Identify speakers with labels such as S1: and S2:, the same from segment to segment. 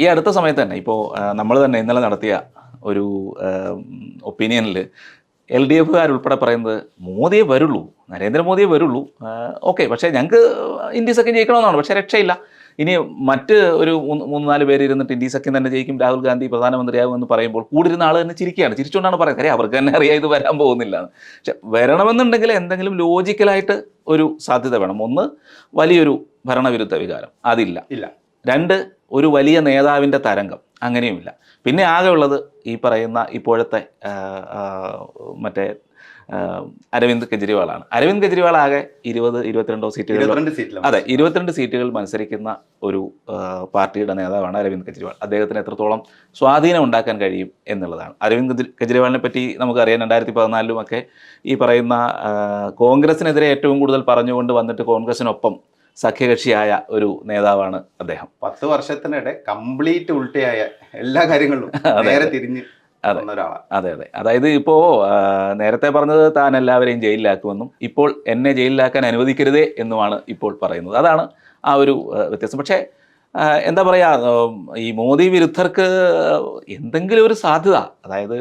S1: ഈ അടുത്ത സമയത്ത് തന്നെ ഇപ്പോൾ നമ്മൾ തന്നെ ഇന്നലെ നടത്തിയ ഒരു ഒപ്പീനിയനിൽ എൽ ഡി എഫുകാരുൾപ്പെടെ പറയുന്നത് മോദിയെ വരുള്ളൂ നരേന്ദ്രമോദിയെ വരുള്ളൂ ഓക്കെ പക്ഷേ ഞങ്ങൾക്ക് ഇന്ത്യ സഖ്യം ജയിക്കണമെന്നാണ് പക്ഷേ രക്ഷയില്ല. ഇനി മറ്റ് ഒരു മൂന്ന് നാല് പേര് ഇരുന്നിട്ട് ഇന്ത്യ സഖ്യം തന്നെ ജയിക്കും രാഹുൽ ഗാന്ധി പ്രധാനമന്ത്രിയാകും എന്ന് പറയുമ്പോൾ കൂടിരുന്ന ആൾ തന്നെ ചിരിക്കുകയാണ്. ചിരിച്ചുകൊണ്ടാണ് പറയുന്നത് കാര്യം അവർക്ക് തന്നെ അറിയാം ഇത് വരാൻ പോകുന്നില്ല. പക്ഷെ വരണമെന്നുണ്ടെങ്കിൽ എന്തെങ്കിലും ലോജിക്കലായിട്ട് ഒരു സാധ്യത വേണം. ഒന്ന് വലിയൊരു ഭരണവിരുദ്ധ വികാരം അതില്ല.
S2: ഇല്ല.
S1: രണ്ട് ഒരു വലിയ നേതാവിന്റെ തരംഗം. അങ്ങനെയുമില്ല. പിന്നെ ആകെ ഉള്ളത് ഈ പറയുന്ന ഇപ്പോഴത്തെ മറ്റേ അരവിന്ദ് കെജ്രിവാളാണ്. അരവിന്ദ് കെജ്രിവാൾ ആകെ ഇരുപത് ഇരുപത്തിരണ്ടോ സീറ്റുകൾ അതെ ഇരുപത്തിരണ്ട് സീറ്റുകൾ മത്സരിക്കുന്ന ഒരു പാർട്ടിയുടെ നേതാവാണ് അരവിന്ദ് കെജ്രിവാൾ. അദ്ദേഹത്തിന് എത്രത്തോളം സ്വാധീനം ഉണ്ടാക്കാൻ കഴിയും എന്നുള്ളതാണ്. അരവിന്ദ് കെജ്രി- കെജ്രിവാളിനെ പറ്റി നമുക്കറിയാം രണ്ടായിരത്തി പതിനാലിലും ഒക്കെ ഈ പറയുന്ന കോൺഗ്രസിനെതിരെ ഏറ്റവും കൂടുതൽ പറഞ്ഞുകൊണ്ട് വന്നിട്ട് കോൺഗ്രസിനൊപ്പം സഖ്യകക്ഷിയായ ഒരു നേതാവാണ് അദ്ദേഹം.
S2: പത്ത് വർഷത്തിനിടെ കംപ്ലീറ്റ് ഉൾട്ടയായ എല്ലാ കാര്യങ്ങളും നേരെ തിരിഞ്ഞ്
S1: അതെ. അതെ അതെ. അതായത് ഇപ്പോ നേരത്തെ പറഞ്ഞത് താൻ എല്ലാവരെയും ജയിലിലാക്കുമെന്നും ഇപ്പോൾ എന്നെ ജയിലിലാക്കാൻ അനുവദിക്കരുതേ എന്നുമാണ് ഇപ്പോൾ പറയുന്നത്. അതാണ് ആ ഒരു വ്യത്യാസം. പക്ഷേ എന്താ പറയുക ഈ മോദി വിരുദ്ധർക്ക് എന്തെങ്കിലും ഒരു സാധ്യത അതായത്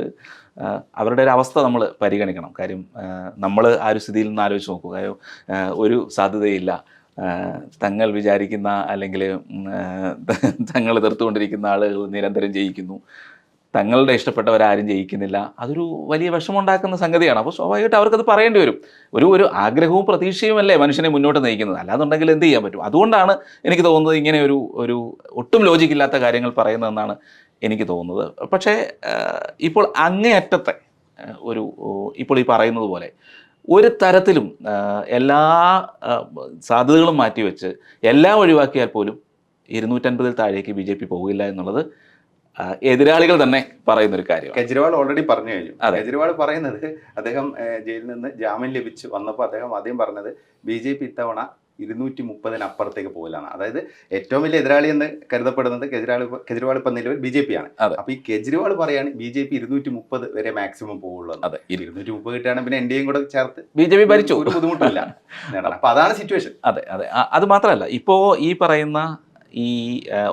S1: അവരുടെ ഒരു അവസ്ഥ നമ്മൾ പരിഗണിക്കണം. കാര്യം നമ്മൾ ആ ഒരു സ്ഥിതിയിൽ നിന്ന് ആലോചിച്ച് നോക്കുക ഒരു സാധ്യതയില്ല. തങ്ങൾ വിചാരിക്കുന്ന അല്ലെങ്കിൽ തങ്ങൾ എതിർത്തുകൊണ്ടിരിക്കുന്ന ആളുകൾ നിരന്തരം ജയിക്കുന്നു. തങ്ങളുടെ ഇഷ്ടപ്പെട്ടവരാരും ജയിക്കുന്നില്ല. അതൊരു വലിയ വിഷമമുണ്ടാക്കുന്ന സംഗതിയാണ്. അപ്പോൾ സ്വാഭാവികമായിട്ട് അവർക്കത് പറയേണ്ടി വരും. ഒരു ഒരു ആഗ്രഹവും പ്രതീക്ഷയുമല്ലേ മനുഷ്യനെ മുന്നോട്ട് നയിക്കുന്നത്? അല്ലാന്നുണ്ടെങ്കിൽ എന്ത് ചെയ്യാൻ പറ്റും? അതുകൊണ്ടാണ് എനിക്ക് തോന്നുന്നത് ഇങ്ങനെ ഒരു ഒരു ഒട്ടും ലോജിക്കില്ലാത്ത കാര്യങ്ങൾ പറയുന്നതെന്നാണ് എനിക്ക് തോന്നുന്നത്. പക്ഷേ ഇപ്പോൾ അങ്ങേയറ്റത്തെ ഒരു ഇപ്പോൾ ഈ പറയുന്നത് പോലെ ഒരു തരത്തിലും എല്ലാ സാധ്യതകളും മാറ്റിവെച്ച് എല്ലാം ഒഴിവാക്കിയാൽ പോലും ഇരുന്നൂറ്റൻപതിൽ താഴേക്ക് ബി ജെ പി പോകില്ല എന്നുള്ളത് എതിരാളികൾ തന്നെ പറയുന്ന ഒരു കാര്യം
S2: കെജ്രിവാൾ ഓൾറെഡി പറഞ്ഞു കഴിഞ്ഞു. കെജ്രിവാൾ പറയുന്നത് അദ്ദേഹം ജയിലിൽ നിന്ന് ജാമ്യം ലഭിച്ചു വന്നപ്പോൾ അദ്ദേഹം ആദ്യം പറഞ്ഞത് ബി ജെ പി ഇത്തവണ ഇരുന്നൂറ്റി മുപ്പതിന് അപ്പുറത്തേക്ക് പോകില്ലാണ് അതായത് ഏറ്റവും വലിയ എതിരാളി എന്ന് കരുതപ്പെടുന്നത് കെജ്രിവാൾ കെജ്രിവാൾ ഇപ്പം നിലവിൽ ബി ജെ പി ആണ്. അപ്പൊ ഈ കെജ്രിവാൾ പറയാണ് ബി ജെ പി ഇരുന്നൂറ്റി മുപ്പത് വരെ മാക്സിമം പോകുള്ളൂ.
S1: അതെ.
S2: ഇരുന്നൂറ്റി മുപ്പത് കിട്ടുകയാണെങ്കിൽ പിന്നെ എൻ ഡി എയും കൂടെ ചേർത്ത്
S1: ബി ജെ പി ഭരിച്ചു.
S2: ഒരു ബുദ്ധിമുട്ടില്ല. അപ്പൊ അതാണ് സിറ്റുവേഷൻ
S1: അതെ അതെ. അത് മാത്രമല്ല ഇപ്പോ ഈ പറയുന്ന ഈ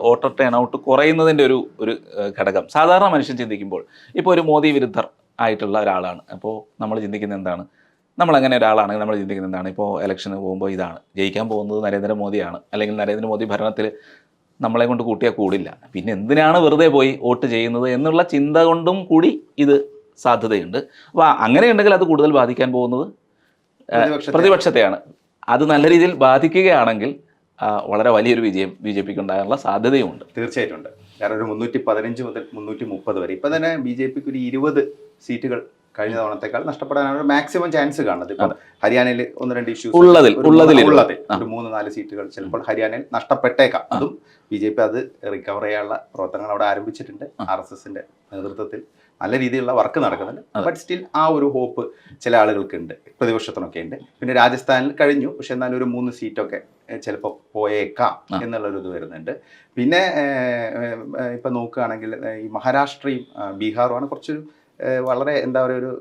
S1: വോട്ടർ ടേൺ ഔട്ട് കുറയുന്നതിന്റെ ഒരു ഒരു ഘടകം. സാധാരണ മനുഷ്യൻ ചിന്തിക്കുമ്പോൾ ഇപ്പോൾ ഒരു മോദി വിരുദ്ധർ ആയിട്ടുള്ള ഒരാളാണ്. അപ്പോൾ നമ്മൾ ചിന്തിക്കുന്നത് എന്താണ്? നമ്മൾ അങ്ങനെ ഒരാളാണെങ്കിൽ നമ്മൾ ചിന്തിക്കുന്നത് എന്താണ്? ഇപ്പോൾ ഇലക്ഷന് പോകുമ്പോൾ ഇതാണ്. ജയിക്കാൻ പോകുന്നത് നരേന്ദ്രമോദിയാണ് അല്ലെങ്കിൽ നരേന്ദ്രമോദി ഭരണത്തിൽ നമ്മളെ കൊണ്ട് കൂട്ടിയാൽ കൂടില്ല. പിന്നെ എന്തിനാണ് വെറുതെ പോയി വോട്ട് ചെയ്യുന്നത് എന്നുള്ള ചിന്ത കൊണ്ടും കൂടി ഇത് സാധ്യതയുണ്ട്. അപ്പോൾ അങ്ങനെയുണ്ടെങ്കിൽ അത് കൂടുതൽ ബാധിക്കാൻ പോകുന്നത് പ്രതിപക്ഷത്തെയാണ്. അത് നല്ല രീതിയിൽ ബാധിക്കുകയാണെങ്കിൽ വളരെ വലിയൊരു വിജയം ബി ജെ പിക്ക് ഉണ്ടാകാനുള്ള സാധ്യതയുമുണ്ട്.
S2: തീർച്ചയായിട്ടും ഉണ്ട്. കാരണം ഒരു മുന്നൂറ്റി പതിനഞ്ച് മുതൽ മുന്നൂറ്റി മുപ്പത് വരെ. ഇപ്പം തന്നെ ബി ജെ പിക്ക് ഒരു ഇരുപത് സീറ്റുകൾ കഴിഞ്ഞ തവണത്തെക്കാൾ നഷ്ടപ്പെടാനാണ് മാക്സിമം ചാൻസ് കാണുന്നത്. ഇപ്പം ഹരിയാനയിൽ ഒന്ന് രണ്ട് ഇഷ്യൂസ്
S1: ഉള്ളതിൽ, ഉള്ളതിൽ ഉള്ളത്
S2: ഉള്ളതിൽ. ഒരു മൂന്ന് നാല് സീറ്റുകൾ ചിലപ്പോൾ ഹരിയാനയിൽ നഷ്ടപ്പെട്ടേക്കാം. അതും ബി ജെ പി അത് റിക്കവർ ചെയ്യാനുള്ള പ്രവർത്തനങ്ങൾ അവിടെ ആരംഭിച്ചിട്ടുണ്ട്. ആർ എസ് എസിന്റെ നേതൃത്വത്തിൽ നല്ല രീതിയിലുള്ള വർക്ക് നടക്കുന്നുണ്ട്. ബട്ട് സ്റ്റിൽ ആ ഒരു ഹോപ്പ് ചില ആളുകൾക്ക് ഉണ്ട് പ്രതിപക്ഷത്തിനൊക്കെ ഉണ്ട്. പിന്നെ രാജസ്ഥാനിൽ കഴിഞ്ഞു. പക്ഷെ എന്നാലും ഒരു മൂന്ന് സീറ്റൊക്കെ ചിലപ്പോൾ പോയേക്കാം. എന്നുള്ളൊരു ഇത് വരുന്നുണ്ട്. പിന്നെ ഇപ്പം നോക്കുകയാണെങ്കിൽ ഈ മഹാരാഷ്ട്രയും ബീഹാറുമാണ് കുറച്ചൊരു വളരെ എന്താ പറയുക ഒരു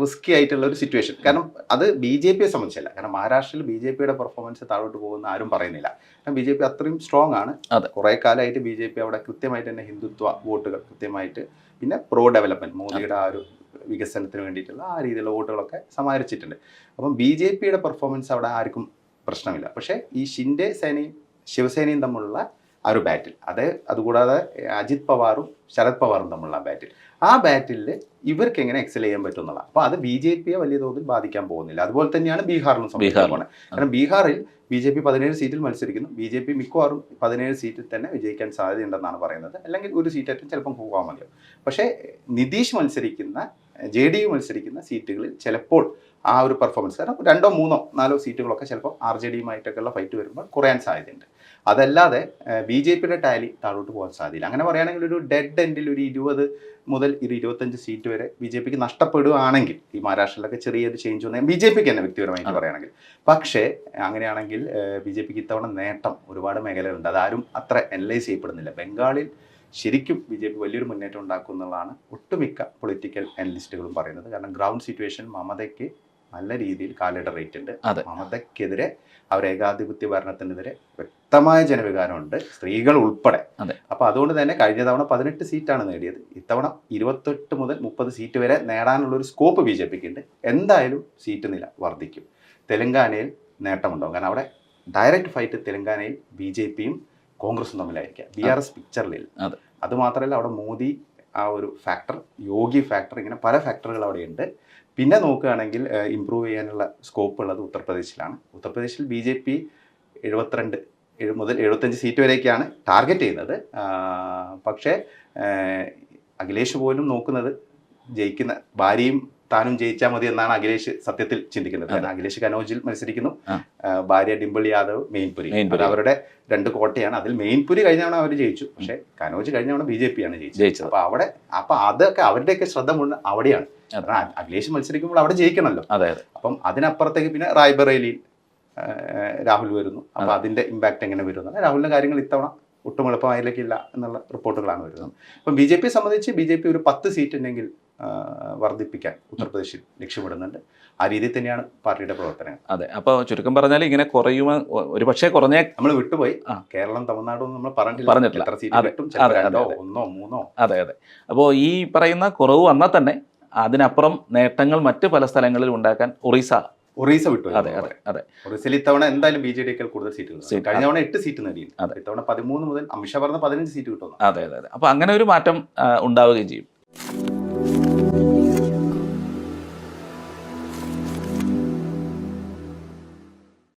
S2: റിസ്കി ആയിട്ടുള്ള ഒരു സിറ്റുവേഷൻ കാരണം അത് ബി ജെ പിയെ സംബന്ധിച്ചല്ല. കാരണം മഹാരാഷ്ട്രയിൽ ബി ജെ പിയുടെ പെർഫോമൻസ് താഴോട്ട് പോകുന്ന ആരും പറയുന്നില്ല. കാരണം ബി ജെ പി അത്രയും സ്ട്രോങ് ആണ്.
S1: കുറേ
S2: കുറെ കാലമായിട്ട് ബി ജെ പി അവിടെ കൃത്യമായിട്ട് തന്നെ ഹിന്ദുത്വ വോട്ടുകൾ കൃത്യമായിട്ട് പിന്നെ പ്രോ ഡെവലപ്മെന്റ് മോദിയുടെ ആ ഒരു വികസനത്തിന് വേണ്ടിയിട്ടുള്ള ആ രീതിയിലുള്ള വോട്ടുകളൊക്കെ സമാഹരിച്ചിട്ടുണ്ട്. അപ്പം ബി ജെ പിയുടെ പെർഫോമൻസ് അവിടെ ആർക്കും പ്രശ്നമില്ല. പക്ഷേ ഈ ഷിൻഡെ സേനയും ശിവസേനയും തമ്മിലുള്ള ആ ഒരു ബാറ്റിൽ. അത് അതുകൂടാതെ അജിത് പവാറും ശരത് പവാറും തമ്മിലുള്ള ബാറ്റിൽ. ആ ബാറ്റിൽ ഇവർക്ക് എങ്ങനെ എക്സൽ ചെയ്യാൻ പറ്റും എന്നുള്ള അപ്പോൾ അത് ബി ജെ പിയെ വലിയ തോതിൽ ബാധിക്കാൻ പോകുന്നില്ല. അതുപോലെ തന്നെയാണ് ബീഹാറിലും സംഭവിക്കുന്നത് കാരണം ബീഹാറിൽ ബി ജെ പി പതിനേഴ് സീറ്റിൽ മത്സരിക്കുന്നു. ബി ജെ പി മിക്കവാറും പതിനേഴ് സീറ്റിൽ തന്നെ വിജയിക്കാൻ സാധ്യതയുണ്ടെന്നാണ് പറയുന്നത്. അല്ലെങ്കിൽ ഒരു സീറ്റായിട്ടും ചിലപ്പം പോകാൻ മതിയാവും പക്ഷേ നിതീഷ് മത്സരിക്കുന്ന ജെ ഡി യു മത്സരിക്കുന്ന സീറ്റുകളിൽ ചിലപ്പോൾ ആ ഒരു പെർഫോമൻസ് കാരണം രണ്ടോ മൂന്നോ നാലോ സീറ്റുകളൊക്കെ ചിലപ്പോൾ ആർ ജെ ഡിയുമായിട്ടൊക്കെയുള്ള ഫൈറ്റ് വരുമ്പോൾ കുറയാൻ സാധ്യതയുണ്ട്. അതല്ലാതെ ബി ജെ പിയുടെ ടാലി താഴോട്ട് പോകാൻ സാധ്യത അങ്ങനെ പറയുകയാണെങ്കിൽ ഒരു ഡെഡ് എൻഡിൽ ഒരു ഇരുപത് മുതൽ ഒരു ഇരുപത്തഞ്ച് സീറ്റ് വരെ ബി ജെ പിക്ക് നഷ്ടപ്പെടുകയാണെങ്കിൽ ഈ മഹാരാഷ്ട്രയിലൊക്കെ ചെറിയൊരു ചേഞ്ച് വന്നാൽ ബി ജെ പിക്ക് തന്നെ വ്യക്തിപരമായിട്ട് പറയുകയാണെങ്കിൽ. പക്ഷേ അങ്ങനെയാണെങ്കിൽ ബി ജെ പിക്ക് ഇത്തവണ നേട്ടം ഒരുപാട് മേഖലകളുണ്ട് അതാരും അത്ര അനലൈസ് ചെയ്യപ്പെടുന്നില്ല. ബംഗാളിൽ ശരിക്കും ബി ജെ പി വലിയൊരു മുന്നേറ്റം ഉണ്ടാക്കും എന്നുള്ളതാണ് ഒട്ടുമിക്ക പൊളിറ്റിക്കൽ അനലിസ്റ്റുകളും പറയുന്നത്. കാരണം ഗ്രൗണ്ട് സിറ്റുവേഷൻ മമതയ്ക്ക് നല്ല രീതിയിൽ. ഉണ്ട്. മമതയ്ക്കെതിരെ അവർ ഏകാധിപത്യ ഭരണത്തിനെതിരെ വ്യക്തമായ ജനവികാരമുണ്ട് സ്ത്രീകൾ ഉൾപ്പെടെ. അപ്പൊ അതുകൊണ്ട് തന്നെ കഴിഞ്ഞ തവണ പതിനെട്ട് സീറ്റാണ് നേടിയത്. ഇത്തവണ ഇരുപത്തെട്ട് മുതൽ മുപ്പത് സീറ്റ് വരെ നേടാനുള്ള ഒരു സ്കോപ്പ് ബി ജെ പിക്ക് ഉണ്ട്. എന്തായാലും സീറ്റ് നില വർദ്ധിക്കും. തെലങ്കാനയിൽ നേട്ടമുണ്ടാവും. കാരണം അവിടെ ഡയറക്റ്റ് ഫൈറ്റ് തെലങ്കാനയിൽ ബി ജെ പിയും കോൺഗ്രസും തമ്മിലായിരിക്കാം. ബി ആർ എസ് പിക്ചറിലില്ല.
S1: അത്
S2: മാത്രമല്ല അവിടെ മോദി ആ ഒരു ഫാക്ടർ യോഗി ഫാക്ടർ ഇങ്ങനെ പല ഫാക്ടറുകൾ അവിടെയുണ്ട്. പിന്നെ നോക്കുകയാണെങ്കിൽ ഇമ്പ്രൂവ് ചെയ്യാനുള്ള സ്കോപ്പ് ഉള്ളത് ഉത്തർപ്രദേശിലാണ്. ഉത്തർപ്രദേശിൽ ബി ജെ പി എഴുപത്തിരണ്ട് മുതൽ എഴുപത്തഞ്ച് സീറ്റ് വരെയൊക്കെയാണ് ടാർഗറ്റ് ചെയ്യുന്നത്. പക്ഷേ അഖിലേഷ് പോലും നോക്കുന്നത് ജയിക്കുന്ന ഭാര്യയും താനും ജയിച്ചാൽ മതി എന്നാണ് അഖിലേഷ് സത്യത്തിൽ ചിന്തിക്കുന്നത്. കാരണം അഖിലേഷ് കനോജിൽ മത്സരിക്കുന്നു. ഭാര്യ ഡിംപിൾ യാദവ് മെയിൻപുരി. അവരുടെ രണ്ട് കോട്ടയാണ്. അതിൽ മെയിൻപുരി കഴിഞ്ഞ തവണ അവർ ജയിച്ചു. പക്ഷെ കനോജ് കഴിഞ്ഞ തവണ ബി ജെ പി ആണ് ജയിച്ചത്. അപ്പൊ അവിടെ അപ്പൊ അതൊക്കെ അവരുടെയൊക്കെ ശ്രദ്ധ മുഴുവൻ അവിടെയാണ്. കാരണം അഖിലേഷ് മത്സരിക്കുമ്പോൾ അവിടെ ജയിക്കണമല്ലോ അപ്പം അതിനപ്പുറത്തേക്ക് പിന്നെ റായ്ബറേലിയിൽ രാഹുൽ വരുന്നു. അപ്പൊ
S1: അതെ.
S2: അതിന്റെ ഇമ്പാക്ട് എങ്ങനെ വരുന്നു രാഹുലിന്റെ കാര്യങ്ങൾ ഇത്തവണ ഒട്ടും എളുപ്പമായില്ലേക്കില്ല എന്നുള്ള റിപ്പോർട്ടുകളാണ് വരുന്നത്. അപ്പം ബി ജെ പിയെ സംബന്ധിച്ച് ബി ജെ പി ഒരു പത്ത് സീറ്റ് ഉണ്ടെങ്കിൽ വർദ്ധിപ്പിക്കാൻ ഉത്തർപ്രദേശിൽ ലക്ഷ്യമിടുന്നുണ്ട്. ആ രീതിയിൽ തന്നെയാണ് പാർട്ടിയുടെ പ്രവർത്തനങ്ങൾ.
S1: അതെ അപ്പോൾ ചുരുക്കം പറഞ്ഞാൽ ഇങ്ങനെ കുറയുമോ? ഒരു പക്ഷേ കുറഞ്ഞേ
S2: നമ്മൾ വിട്ടുപോയി. കേരളം തമിഴ്നാടും നമ്മൾ പറഞ്ഞിട്ടില്ല.
S1: പറഞ്ഞിട്ടില്ല.
S2: ഒന്നോ മൂന്നോ.
S1: അതെ അതെ. അപ്പോൾ ഈ പറയുന്ന കുറവ് വന്നാൽ തന്നെ അതിനപ്പുറം നേട്ടങ്ങൾ മറ്റ് പല സ്ഥലങ്ങളിൽ ഉണ്ടാക്കാൻ ഒറീസ
S2: ഒറീസ വിട്ടു
S1: അതെ അതെ അതെ.
S2: ഒറീസയിൽ ഇത്തവണ എന്തായാലും ബി ജെ ഡിയേക്കാൾ കൂടുതൽ
S1: സീറ്റ്.
S2: കഴിഞ്ഞ തവണ എട്ട് സീറ്റ് നേടി.
S1: അതെ.
S2: ഇത്തവണ പതിമൂന്ന് മുതൽ അമിത്ഷാ പറഞ്ഞ പതിനഞ്ച് സീറ്റ് കിട്ടുന്നു
S1: അതെ അതെ അതെ. അപ്പോൾ അങ്ങനെ ഒരു മാറ്റം ഉണ്ടാവുകയും ചെയ്യും.